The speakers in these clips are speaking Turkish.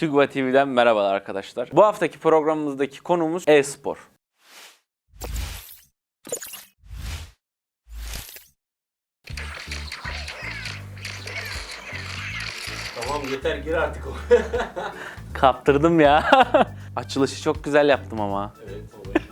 TÜGVA TV'den merhabalar arkadaşlar. Bu haftaki programımızdaki konumuz e-spor. Tamam yeter gir artık o. Kaptırdım ya. Açılışı çok güzel yaptım ama. evet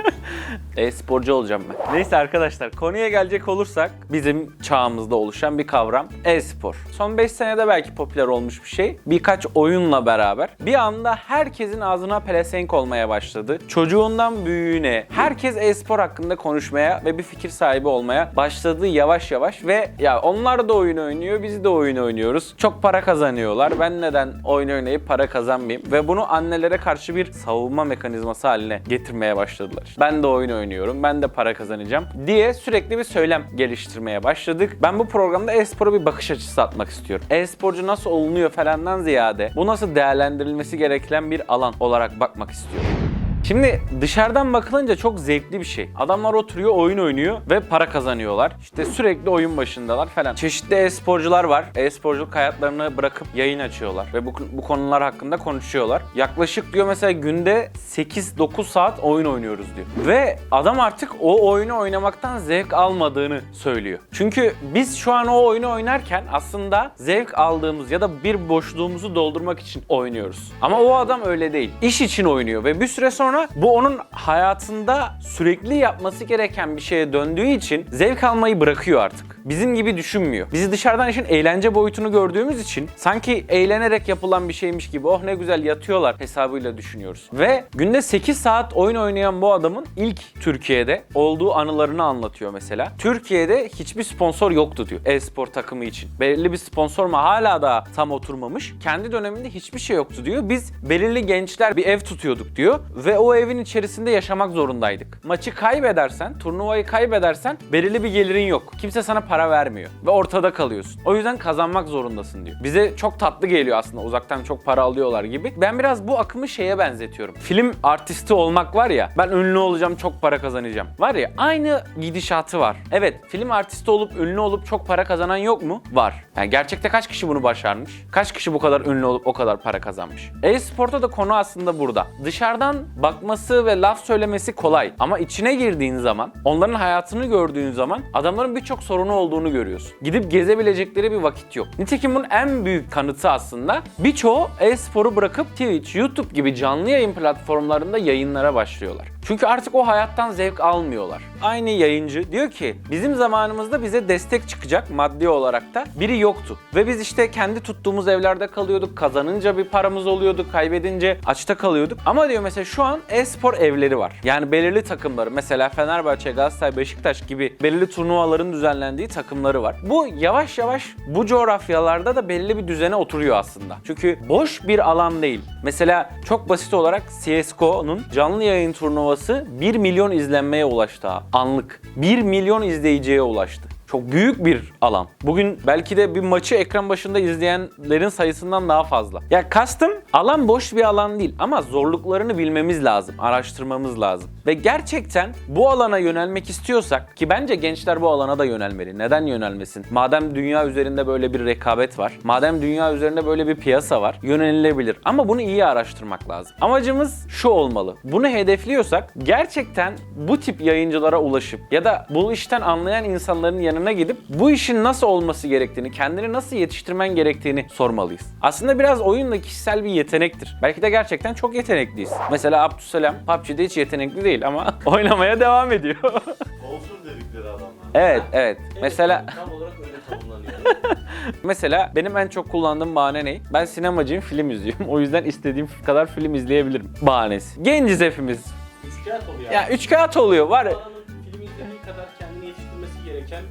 olur. E-sporcu olacağım ben. Neyse arkadaşlar konuya gelecek olursak bizim çağımızda oluşan bir kavram e-spor. Son 5 senede belki popüler olmuş bir şey. Birkaç oyunla beraber bir anda herkesin ağzına pelesenk olmaya başladı. Çocuğundan büyüğüne herkes e-spor hakkında konuşmaya ve bir fikir sahibi olmaya başladı yavaş yavaş ve ya onlar da oyun oynuyor biz de oyun oynuyoruz. Çok para kazanıyorlar. Ben neden oyun oynayıp para kazanmayayım? Ve bunu annelere karşı bir savunma mekanizması haline getirmeye başladılar. Ben de oyun oynuyorum, ben de para kazanacağım diye sürekli bir söylem geliştirmeye başladık. Ben bu programda e-spora bir bakış açısı atmak istiyorum. E-sporcu nasıl olunuyor falandan ziyade bu nasıl değerlendirilmesi gereken bir alan olarak bakmak istiyorum. Şimdi dışarıdan bakılınca çok zevkli bir şey. Adamlar oturuyor, oyun oynuyor ve para kazanıyorlar. İşte sürekli oyun başındalar falan. Çeşitli e-sporcular var. E-sporculuk hayatlarını bırakıp yayın açıyorlar ve bu, bu konular hakkında konuşuyorlar. Yaklaşık diyor mesela günde 8-9 saat oyun oynuyoruz diyor. Ve adam artık o oyunu oynamaktan zevk almadığını söylüyor. Çünkü biz şu an o oyunu oynarken aslında zevk aldığımız ya da bir boşluğumuzu doldurmak için oynuyoruz. Ama o adam öyle değil. İş için oynuyor ve bir süre sonra bu onun hayatında sürekli yapması gereken bir şeye döndüğü için zevk almayı bırakıyor artık. Bizim gibi düşünmüyor. Bizi dışarıdan işin eğlence boyutunu gördüğümüz için sanki eğlenerek yapılan bir şeymiş gibi oh ne güzel yatıyorlar hesabıyla düşünüyoruz. Ve günde 8 saat oyun oynayan bu adamın ilk Türkiye'de olduğu anılarını anlatıyor mesela. Türkiye'de hiçbir sponsor yoktu diyor e-spor takımı için. Belirli bir sponsor mu hala da tam oturmamış. Kendi döneminde hiçbir şey yoktu diyor. Biz belirli gençler bir ev tutuyorduk diyor ve o evin içerisinde yaşamak zorundaydık. Maçı kaybedersen, turnuvayı kaybedersen belirli bir gelirin yok. Kimse sana para vermiyor ve ortada kalıyorsun. O yüzden kazanmak zorundasın diyor. Bize çok tatlı geliyor aslında uzaktan çok para alıyorlar gibi. Ben biraz bu akımı şeye benzetiyorum. Film artisti olmak var ya, ben ünlü olacağım çok para kazanacağım. Var ya aynı gidişatı var. Evet film artisti olup ünlü olup çok para kazanan yok mu? Var. Yani gerçekte kaç kişi bunu başarmış? Kaç kişi bu kadar ünlü olup o kadar para kazanmış? E-sporta da konu aslında burada. Dışarıdan bakması ve laf söylemesi kolay. Ama içine girdiğin zaman, onların hayatını gördüğün zaman adamların birçok sorunu olduğunu görüyorsun. Gidip gezebilecekleri bir vakit yok. Nitekim bunun en büyük kanıtı aslında birçoğu e-sporu bırakıp Twitch, YouTube gibi canlı yayın platformlarında yayınlara başlıyorlar. Çünkü artık o hayattan zevk almıyorlar. Aynı yayıncı diyor ki bizim zamanımızda bize destek çıkacak maddi olarak da biri yoktu. Ve biz işte kendi tuttuğumuz evlerde kalıyorduk. Kazanınca bir paramız oluyordu. Kaybedince açta kalıyorduk. Ama diyor mesela şu an e-spor evleri var. Yani belirli takımları mesela Fenerbahçe, Galatasaray, Beşiktaş gibi belirli turnuvaların düzenlendiği takımları var. Bu yavaş yavaş bu coğrafyalarda da belli bir düzene oturuyor aslında. Çünkü boş bir alan değil. Mesela çok basit olarak CSGO'nun canlı yayın turnuvası 1 milyon izlenmeye ulaştı anlık. 1 milyon izleyiciye ulaştı. Çok büyük bir alan. Bugün belki de bir maçı ekran başında izleyenlerin sayısından daha fazla. Ya kastım alan boş bir alan değil ama zorluklarını bilmemiz lazım, araştırmamız lazım. Ve gerçekten bu alana yönelmek istiyorsak ki bence gençler bu alana da yönelmeli. Neden yönelmesin? Madem dünya üzerinde böyle bir rekabet var, madem dünya üzerinde böyle bir piyasa var, yönelilebilir. Ama bunu iyi araştırmak lazım. Amacımız şu olmalı. Bunu hedefliyorsak gerçekten bu tip yayıncılara ulaşıp ya da bu işten anlayan insanların yanına gidip bu işin nasıl olması gerektiğini, kendini nasıl yetiştirmen gerektiğini sormalıyız. Aslında biraz oyun da kişisel bir yetenektir. Belki de gerçekten çok yetenekliyiz. Mesela Abdüsselam PUBG'de hiç yetenekli değil ama oynamaya devam ediyor. Olsun dedikleri adamlar. evet, evet. Mesela Tam olarak öyle tanımlanıyor. mesela benim en çok kullandığım bahane ne? Ben sinemacıyım, film izliyorum. O yüzden istediğim kadar film izleyebilirim. Bahanesi. Genciz hepimiz. Üçkağıt oluyor. Ya üç kağıt oluyor var. Film izlemek kadar kendini yetiştirmesi gereken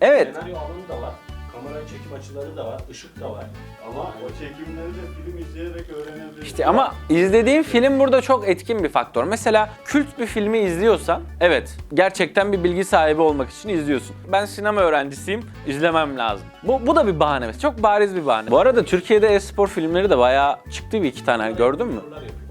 Evet. senaryo alanı da var. Kamera çekim açıları da var, ışık da var. Ama O çekimleri de film izleyerek öğrenebiliriz. İşte ama izlediğin film burada çok etkin bir faktör. Mesela kült bir filmi izliyorsan evet gerçekten bir bilgi sahibi olmak için izliyorsun. Ben sinema öğrencisiyim izlemem lazım. Bu, bu da bir bahane. Çok bariz bir bahane. Bu arada Türkiye'de e-spor filmleri de bayağı çıktı bir iki tane gördün mü?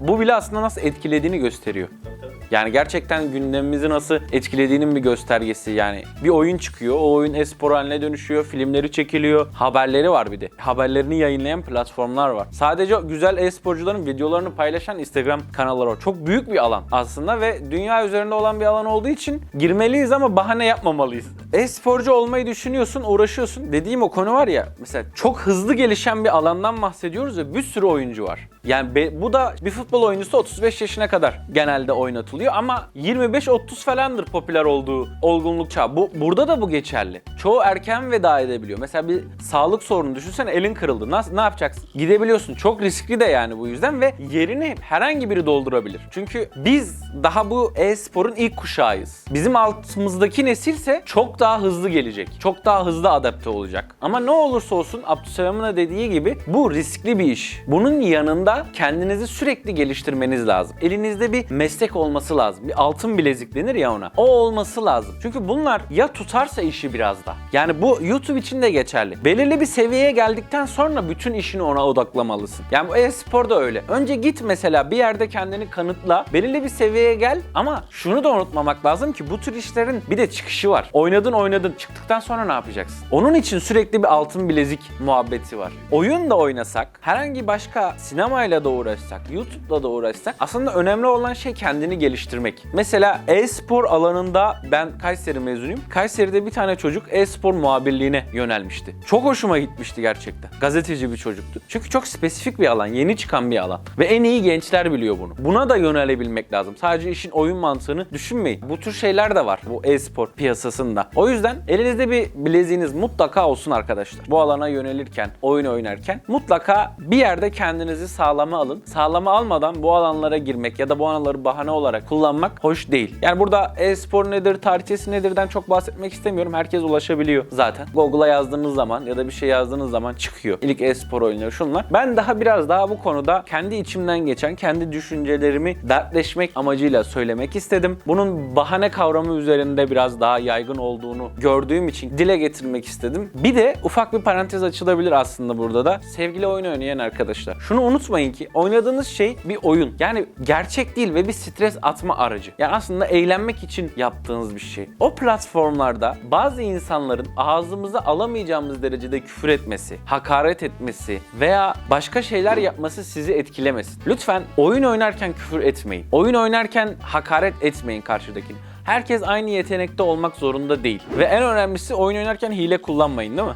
Bu bile aslında nasıl etkilediğini gösteriyor. Tabii tabii. Yani gerçekten gündemimizi nasıl etkilediğinin bir göstergesi yani. Bir oyun çıkıyor, o oyun e-spor haline dönüşüyor, filmleri çekiliyor, haberleri var bir de. Haberlerini yayınlayan platformlar var. Sadece güzel e-sporcuların videolarını paylaşan Instagram kanalları var. Çok büyük bir alan aslında ve dünya üzerinde olan bir alan olduğu için girmeliyiz ama bahane yapmamalıyız. E-sporcu olmayı düşünüyorsun, uğraşıyorsun. Dediğim o konu var ya, mesela çok hızlı gelişen bir alandan bahsediyoruz ve bir sürü oyuncu var. Yani be- bu da bir futbol oyuncusu 35 yaşına kadar genelde oynatılıyor ama 25-30 falandır popüler olduğu olgunluk çağı. Bu burada da bu geçerli. Çoğu erken veda edebiliyor. Mesela bir sağlık sorunu düşünsene elin kırıldı. Nasıl ne yapacaksın? Gidebiliyorsun. Çok riskli de yani bu yüzden ve yerini herhangi biri doldurabilir. Çünkü biz daha bu e-sporun ilk kuşağıyız. Bizim altımızdaki nesilse çok daha hızlı gelecek. Çok daha hızlı adapte olacak. Ama ne olursa olsun Abdüselam'ın da dediği gibi bu riskli bir iş. Bunun yanında kendinizi sürekli geliştirmeniz lazım. Elinizde bir meslek olması lazım. Bir altın bilezik denir ya ona. O olması lazım. Çünkü bunlar ya tutarsa işi biraz da. Yani bu YouTube için de geçerli. Belirli bir seviyeye geldikten sonra bütün işini ona odaklamalısın. Yani bu e-spor da öyle. Önce git mesela bir yerde kendini kanıtla. Belirli bir seviyeye gel ama şunu da unutmamak lazım ki bu tür işlerin bir de çıkışı var. Oynadın oynadın. Çıktıktan sonra ne yapacaksın? Onun için sürekli bir altın bilezik muhabbeti var. Oyun da oynasak, herhangi başka sinemayla da uğraşsak, YouTube'la da uğraşsak aslında önemli olan şey kendini geliştirmek. Mesela e-spor alanında ben Kayseri mezunuyum. Kayseri'de bir tane çocuk e-spor muhabirliğine yönelmişti. Çok hoşuma gitmişti gerçekten. Gazeteci bir çocuktu. Çünkü çok spesifik bir alan, yeni çıkan bir alan. Ve en iyi gençler biliyor bunu. Buna da yönelebilmek lazım. Sadece işin oyun mantığını düşünmeyin. Bu tür şeyler de var bu e-spor piyasasında. O yüzden elinizde bir bileziğiniz mutlaka olsun arkadaşlar. Bu alana yönelirken, oyun oynarken mutlaka bir yerde kendinizi sağlama alın. Sağlama almadan bu alanlara girmek ya da bu alanları bahane olarak kullanmak hoş değil. Yani burada e-spor nedir, tarihçesi nedirden çok bahsetmek istemiyorum. Herkes ulaşabiliyor zaten. Google'a yazdığınız zaman ya da bir şey yazdığınız zaman çıkıyor. İlk e-spor oyunları şunlar. Ben daha biraz daha bu konuda kendi içimden geçen, kendi düşüncelerimi dertleşmek amacıyla söylemek istedim. Bunun bahane kavramı üzerinde biraz daha yaygın olduğunu gördüğüm için dile getirmek istedim. Bir de ufak bir parantez açılabilir aslında burada da. Sevgili oyun oynayan arkadaşlar. Şunu unutmayın ki oynadığınız şey bir oyun. Yani gerçek değil ve bir stres atma aracı. Yani aslında eğlenmek için yaptığınız bir şey. O platformlarda bazı insanların ağzımıza alamayacağımız derecede küfür etmesi, hakaret etmesi veya başka şeyler yapması sizi etkilemesin. Lütfen oyun oynarken küfür etmeyin. Oyun oynarken hakaret etmeyin karşıdakini. Herkes aynı yetenekte olmak zorunda değil. Ve en önemlisi oyun oynarken hile kullanmayın değil mi?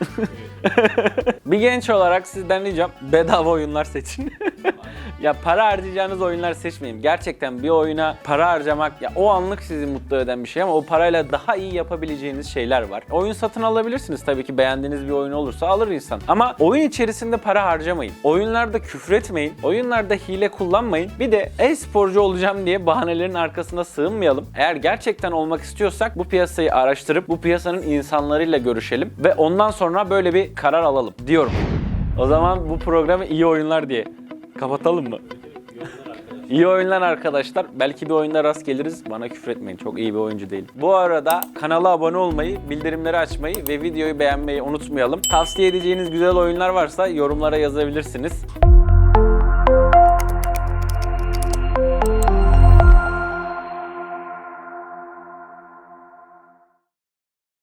bir genç olarak sizden ricam bedava oyunlar seçin. ya para harcayacağınız oyunlar seçmeyin. Gerçekten bir oyuna para harcamak ya o anlık sizi mutlu eden bir şey ama o parayla daha iyi yapabileceğiniz şeyler var. Oyun satın alabilirsiniz tabii ki beğendiğiniz bir oyun olursa alır insan. Ama oyun içerisinde para harcamayın. Oyunlarda küfür etmeyin. Oyunlarda hile kullanmayın. Bir de e-sporcu olacağım diye bahanelerin arkasına sığınmayalım. Eğer gerçekten olmak istiyorsak bu piyasayı araştırıp bu piyasanın insanlarıyla görüşelim ve ondan sonra böyle karar alalım diyorum. O zaman bu programı iyi oyunlar diye kapatalım mı? İyi oyunlar arkadaşlar. Belki bir oyunda rast geliriz. Bana küfür etmeyin. Çok iyi bir oyuncu değilim. Bu arada kanala abone olmayı, bildirimleri açmayı ve videoyu beğenmeyi unutmayalım. Tavsiye edeceğiniz güzel oyunlar varsa yorumlara yazabilirsiniz.